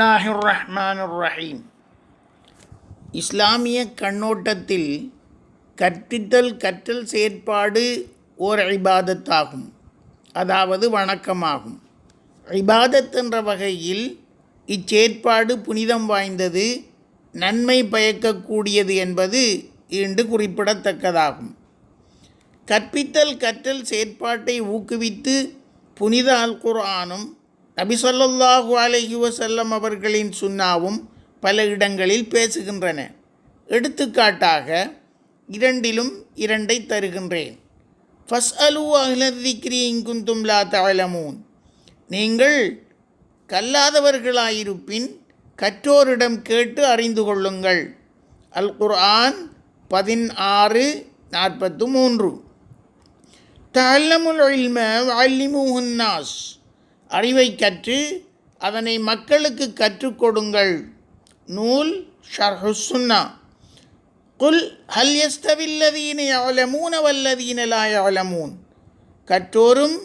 ரஹீம் இஸ்லாமிய கண்ணோட்டத்தில் கற்பித்தல் கற்றல் செயற்பாடு ஓர் ஐபாதத்தாகும் அதாவது வணக்கமாகும். ஐபாதத் என்ற வகையில் இச்செயற்பாடு புனிதம் வாய்ந்தது நன்மை பயக்கக்கூடியது என்பது இன்று குறிப்பிடத்தக்கதாகும். கற்பித்தல் கற்றல் செயற்பாட்டை ஊக்குவித்து புனித அல் குர்ஆனும் நபி ஸல்லல்லாஹு அலைஹி அவர்களின் சுன்னாவும் பல இடங்களில் பேசுகின்றன. எடுத்துக்காட்டாக இரண்டிலும் இரண்டை தருகின்றேன். ஃபஸ் அலு அஹ்லதிக்ரி இங்குந்தும் லா தலமூன் நீங்கள் கல்லாதவர்களாயிருப்பின் கற்றோரிடம் கேட்டு அறிந்து கொள்ளுங்கள். அல் குர்ஆன் பதினாறு நாற்பத்து மூன்று. தல்லமுல் இல்ம வல்லிமுஹுன்னாஸ் அறிவை கற்று அதனை மக்களுக்கு கற்றுக்கொடுங்கள் நூல் நூல் ஷர்ஹுசுன்னா குல் ஹல் யஸ்தவில்லதீன யலமூன வல்லதீன லா கற்றோரும்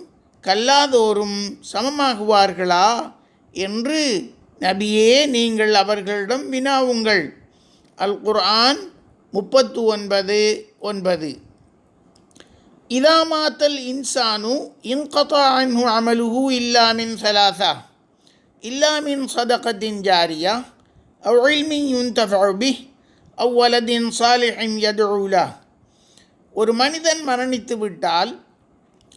கல்லாதோரும் சமமாகுவார்களா என்று நபியே நீங்கள் அவர்களிடம் வினாவுங்கள். அல் குர்ஆன் முப்பத்து ஒன்பது ஒன்பது. இதா மாத்தல் இன்சானு இன்கதா அன்ஹு அமலுஹு இல்லாமின் சலாசா இல்லாமின் சதகத்தின் ஜாரியா அவ் இல்மின் யுன்தஃபு பிஹ் அவ் வலதின் சாலிஹின் யதுலா ஒரு மனிதன் மரணித்து விட்டால்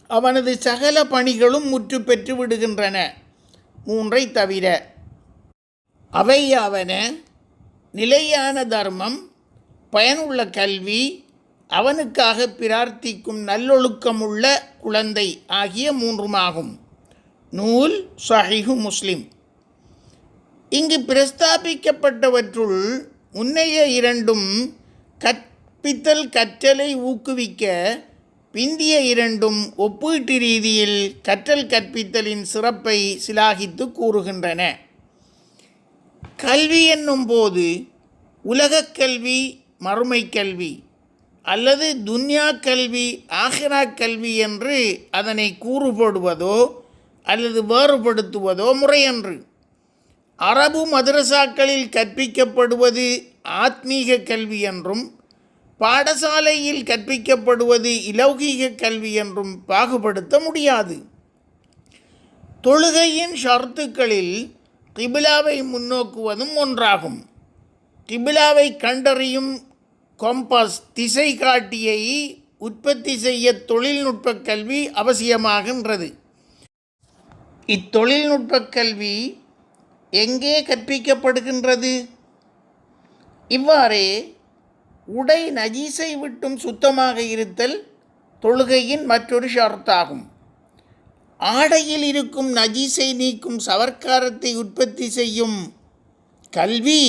அவனது சகல பணிகளும் முற்று பெற்று விடுகின்றன. மூன்றை தவிர அவையாவன நிலையான தர்மம் பயனுள்ள கல்வி அவனுக்காக பிரார்த்திக்கும் நல்லொழுக்கமுள்ள குழந்தை ஆகிய மூன்றுமாகும். நூல் சஹிஹு முஸ்லிம். இங்கு பிரஸ்தாபிக்கப்பட்டவற்றுள் முன்னைய இரண்டும் கற்பித்தல் கற்றலை ஊக்குவிக்க பிந்திய இரண்டும் ஒப்பீட்டு ரீதியில் கற்றல் கற்பித்தலின் சிறப்பை சிலாகித்து கூறுகின்றன. கல்வி என்னும் போது உலகக் கல்வி மறுமை கல்வி அல்லது துன்யா கல்வி ஆஹிரா கல்வி என்று அதனை கூறுபடுவதோ அல்லது வேறுபடுத்துவதோ முறையன்று. அரபு மதரசாக்களில் கற்பிக்கப்படுவது ஆத்மீக கல்வி என்றும் பாடசாலையில் கற்பிக்கப்படுவது இலௌகீக கல்வி என்றும் பாகுபடுத்த முடியாது. தொழுகையின் ஷர்த்துக்களில் கிபிலாவை முன்னோக்குவதும் ஒன்றாகும். கிபிலாவை கண்டறியும் கொம்பஸ் திசை காட்டியை உற்பத்தி செய்ய தொழில்நுட்ப கல்வி அவசியமாகின்றது. இத்தொழில்நுட்ப கல்வி எங்கே கற்பிக்கப்படுகின்றது? இவ்வாறே உடை நஜீசை விட்டும் சுத்தமாக இருத்தல் தொழுகையின் மற்றொரு ஷர்த்தாகும். ஆடையில் இருக்கும் நஜீசை நீக்கும் சவர்க்காரத்தை உற்பத்தி செய்யும் கல்வி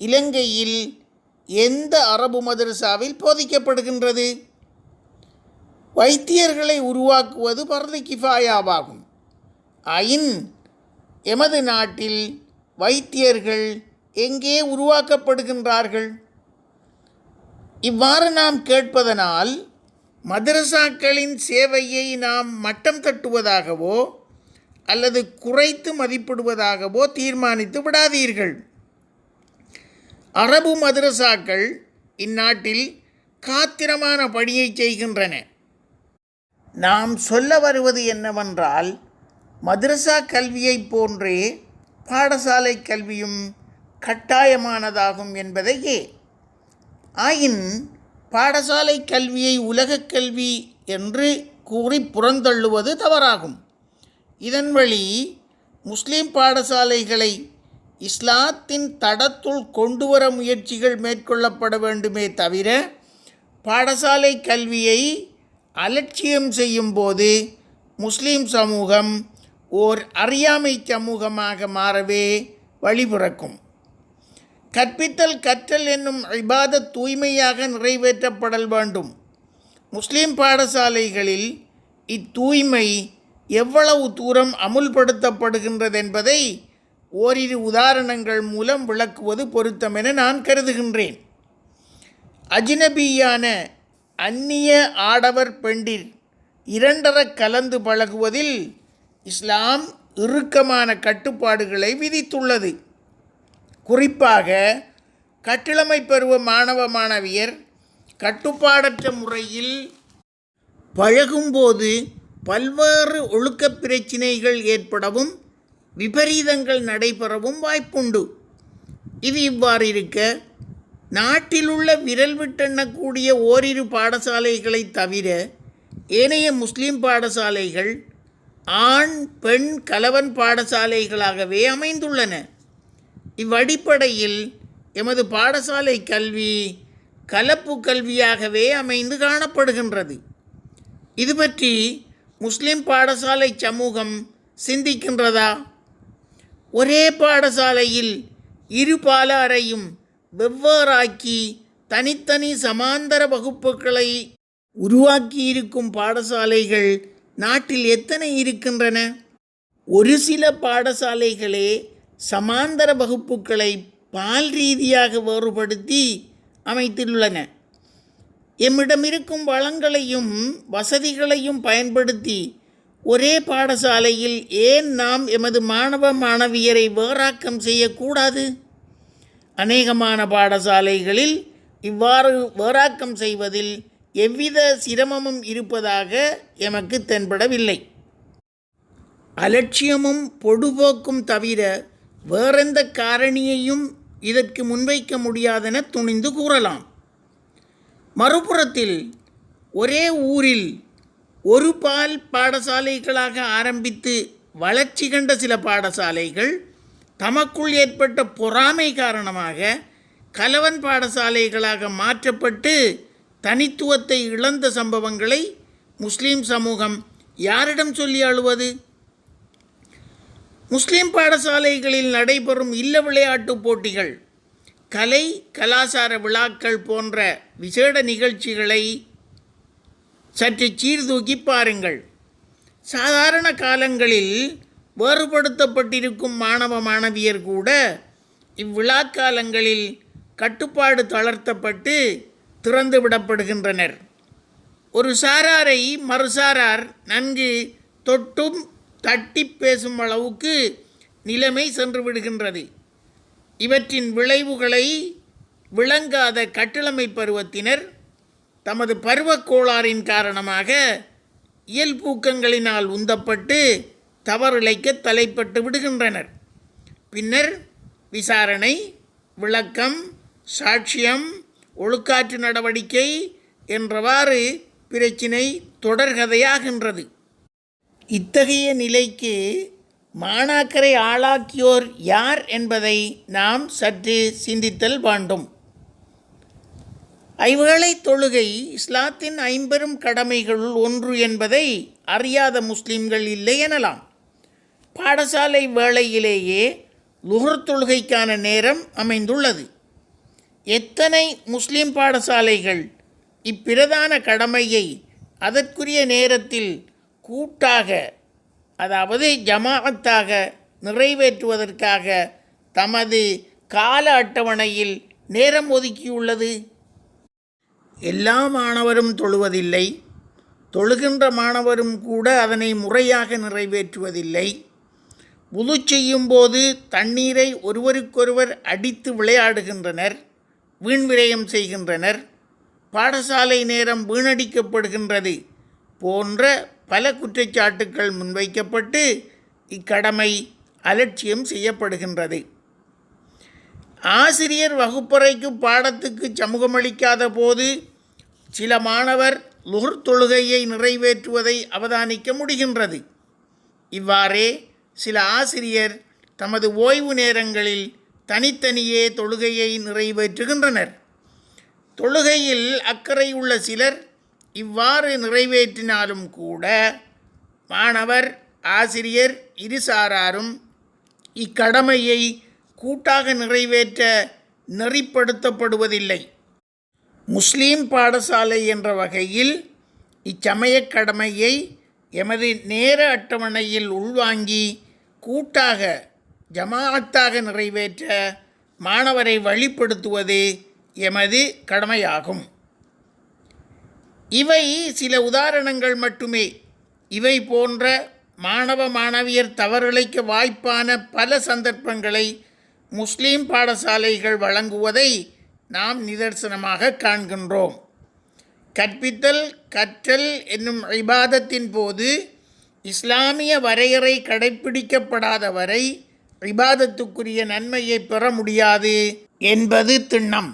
இலங்கையில் எந்த அரபு மதரசாவில் போதிக்கப்படுகின்றது? வைத்தியர்களை உருவாக்குவது பரது கிஃபாயாவாகும். ஐன் எமது நாட்டில் வைத்தியர்கள் எங்கே உருவாக்கப்படுகின்றார்கள்? இவ்வாறு நாம் கேட்பதனால் மதரசாக்களின் சேவையை நாம் மட்டம் தட்டுவதாகவோ அல்லது குறைத்து மதிப்பிடுவதாகவோ தீர்மானித்து விடாதீர்கள். அரபு மதரசாக்கள் இந்நாட்டில் காத்திரமான பணியை செய்கின்றன. நாம் சொல்ல வருவது என்னவென்றால் மதரசா கல்வியைப் போன்றே பாடசாலை கல்வியும் கட்டாயமானதாகும் என்பதையே. ஆயின் பாடசாலை கல்வியை உலகக் கல்வி என்று கூறி புறந்தள்ளுவது தவறாகும். இதன் வழி முஸ்லீம் பாடசாலைகளை இஸ்லாத்தின் தடத்துள் கொண்டு வர முயற்சிகள் மேற்கொள்ளப்பட வேண்டுமே தவிர பாடசாலை கல்வியை அலட்சியம் செய்யும்போது முஸ்லீம் சமூகம் ஓர் அறியாமை சமூகமாக மாறவே வழிபிறக்கும். கற்பித்தல் கற்றல் என்னும் இபாத தூய்மையாக நிறைவேற்றப்படல் வேண்டும். முஸ்லீம் பாடசாலைகளில் இத்தூய்மை எவ்வளவு தூரம் அமுல்படுத்தப்படுகின்றது என்பதை ஓரிரு உதாரணங்கள் மூலம் விளக்குவது பொருத்தமென நான் கருதுகின்றேன். அஜினபியான அந்நிய ஆடவர் பெண்டில் இரண்டர கலந்து பழகுவதில் இஸ்லாம் இறுக்கமான கட்டுப்பாடுகளை விதித்துள்ளது. குறிப்பாக கட்டிளமை பருவ மாணவ மாணவியர் கட்டுப்பாடற்ற முறையில் பழகும்போது பல்வேறு ஒழுக்கப் பிரச்சினைகள் ஏற்படவும் விபரீதங்கள் நடைபெறவும் வாய்ப்புண்டு. இது இவ்வாறு இருக்க நாட்டில் உள்ள விரல் விட்டெண்ணக்கூடிய ஓரிரு பாடசாலைகளை தவிர ஏனைய முஸ்லீம் பாடசாலைகள் ஆண் பெண் கலவன் பாடசாலைகளாகவே அமைந்துள்ளன. இவ்வடிப்படையில் எமது பாடசாலை கல்வி கலப்பு கல்வியாகவே அமைந்து காணப்படுகின்றது. இது பற்றி முஸ்லிம் பாடசாலை சமூகம் சிந்திக்கின்றதா? ஒரே பாடசாலையில் இரு பாலாரையும் வெவ்வேறாக்கி தனித்தனி சமாந்தர வகுப்புகளை உருவாக்கியிருக்கும் பாடசாலைகள் நாட்டில் எத்தனை இருக்கின்றன? ஒரு சில பாடசாலைகளே சமாந்தர வகுப்புகளை பால் ரீதியாக வேறுபடுத்தி அமைத்துள்ளன. எம்மிடம் இருக்கும் வளங்களையும் வசதிகளையும் பயன்படுத்தி ஒரே பாடசாலையில் ஏன் நாம் எமது மாணவ மாணவியரை வேறாக்கம் செய்யக்கூடாது? அநேகமான பாடசாலைகளில் இவ்வாறு வேறாக்கம் செய்வதில் எவ்வித சிரமமும் இருப்பதாக எமக்கு தென்படவில்லை. அலட்சியமும் பொடுபோக்கும் தவிர வேறெந்த காரணியையும் இதற்கு முன்வைக்க முடியாதென துணிந்து கூறலாம். மறுபுறத்தில் ஒரே ஊரில் ஒரு பால் பாடசாலைகளாக ஆரம்பித்து வளர்ச்சி கண்ட சில பாடசாலைகள் தமக்குள் ஏற்பட்ட பொறாமை காரணமாக கலவன் பாடசாலைகளாக மாற்றப்பட்டு தனித்துவத்தை இழந்த சம்பவங்களை முஸ்லீம் சமூகம் யாரிடம் சொல்லி அழுவது? முஸ்லீம் பாடசாலைகளில் நடைபெறும் இல்ல விளையாட்டு போட்டிகள் கலை கலாசார விழாக்கள் போன்ற விசேட நிகழ்ச்சிகளை சற்று சீர்தூக்கி பாருங்கள். சாதாரண காலங்களில் வேறுபடுத்தப்பட்டிருக்கும் மாணவ மாணவியர் கூட இவ்விழா காலங்களில் கட்டுப்பாடு தளர்த்தப்பட்டு திறந்து விடப்படுகின்றனர். ஒரு சாராரை மறுசாரார் நன்கு தொட்டும் தட்டி பேசும் அளவுக்கு நிலைமை சென்று விடுகின்றது. இவற்றின் விளைவுகளை விளங்காத கட்டிளமை பருவத்தினர் தமது பருவக் கோளாறின் காரணமாக இயல்பூக்கங்களினால் உந்தப்பட்டு தவறிழைக்க தலைப்பட்டு விடுகின்றனர். பின்னர் விசாரணை விளக்கம் சாட்சியம் ஒழுக்காற்று நடவடிக்கை என்றவாறு பிரச்சினை தொடர்கதையாகின்றது. இத்தகைய நிலைக்கு மாணாக்கரை ஆளாக்கியோர் யார் என்பதை நாம் சற்று சிந்தித்தல் வேண்டும். ஐவேளை தொழுகை இஸ்லாத்தின் ஐம்பெரும் கடமைகளுள் ஒன்று என்பதை அறியாத முஸ்லிம்கள் இல்லை எனலாம். பாடசாலை வேளையிலேயே லுகர் தொழுகைக்கான நேரம் அமைந்துள்ளது. எத்தனை முஸ்லிம் பாடசாலைகள் இப்பிரதான கடமையை அதற்குரிய நேரத்தில் கூட்டாக அதாவது ஜமாஅத்தாக நிறைவேற்றுவதற்காக தமது கால அட்டவணையில் நேரம் ஒதுக்கியுள்ளது? எல்லா மாணவரும் தொழுவதில்லை. தொழுகின்ற மாணவரும் கூட அதனை முறையாக நிறைவேற்றுவதில்லை. உது செய்யும்போது தண்ணீரை ஒருவருக்கொருவர் அடித்து விளையாடுகின்றனர் வீண் விரயம் செய்கின்றனர். பாடசாலை நேரம் வீணடிக்கப்படுகின்றது போன்ற பல குற்றச்சாட்டுக்கள் முன்வைக்கப்பட்டு இக்கடமை அலட்சியம் செய்யப்படுகின்றது. ஆசிரியர் வகுப்பறைக்கு பாடத்துக்கு சமூகமளிக்காத போது சில மாணவர் லுகர் தொழுகையை நிறைவேற்றுவதை அவதானிக்க முடிகின்றது. இவ்வாறே சில ஆசிரியர் தமது ஓய்வு நேரங்களில் தனித்தனியே தொழுகையை நிறைவேற்றுகின்றனர். தொழுகையில் அக்கறை உள்ள சிலர் இவ்வாறு நிறைவேற்றினாலும் கூட மாணவர் ஆசிரியர் இருசாராரும் இக்கடமையை கூட்டாக நிறைவேற்ற நெறிப்படுத்தப்படுவதில்லை. முஸ்லீம் பாடசாலை என்ற வகையில் இச்சமயக் கடமையை எமது நேர அட்டவணையில் உள்வாங்கி கூட்டாக ஜமாஅத்தாக நிறைவேற்ற மாணவரை வழிப்படுத்துவது எமது கடமையாகும். இவை சில உதாரணங்கள் மட்டுமே. இவை போன்ற மாணவ மாணவியர் தவறிழைக்க வாய்ப்பான பல சந்தர்ப்பங்களை முஸ்லீம் பாடசாலைகள் வழங்குவதை நாம் நிதர்சனமாக காண்கின்றோம். கற்பித்தல் கற்றல் என்னும் இபாதத்தின் போது இஸ்லாமிய வரையறை கடைப்பிடிக்கப்படாத வரை இபாதத்துக்குரிய நன்மையை பெற முடியாது என்பது திண்ணம்.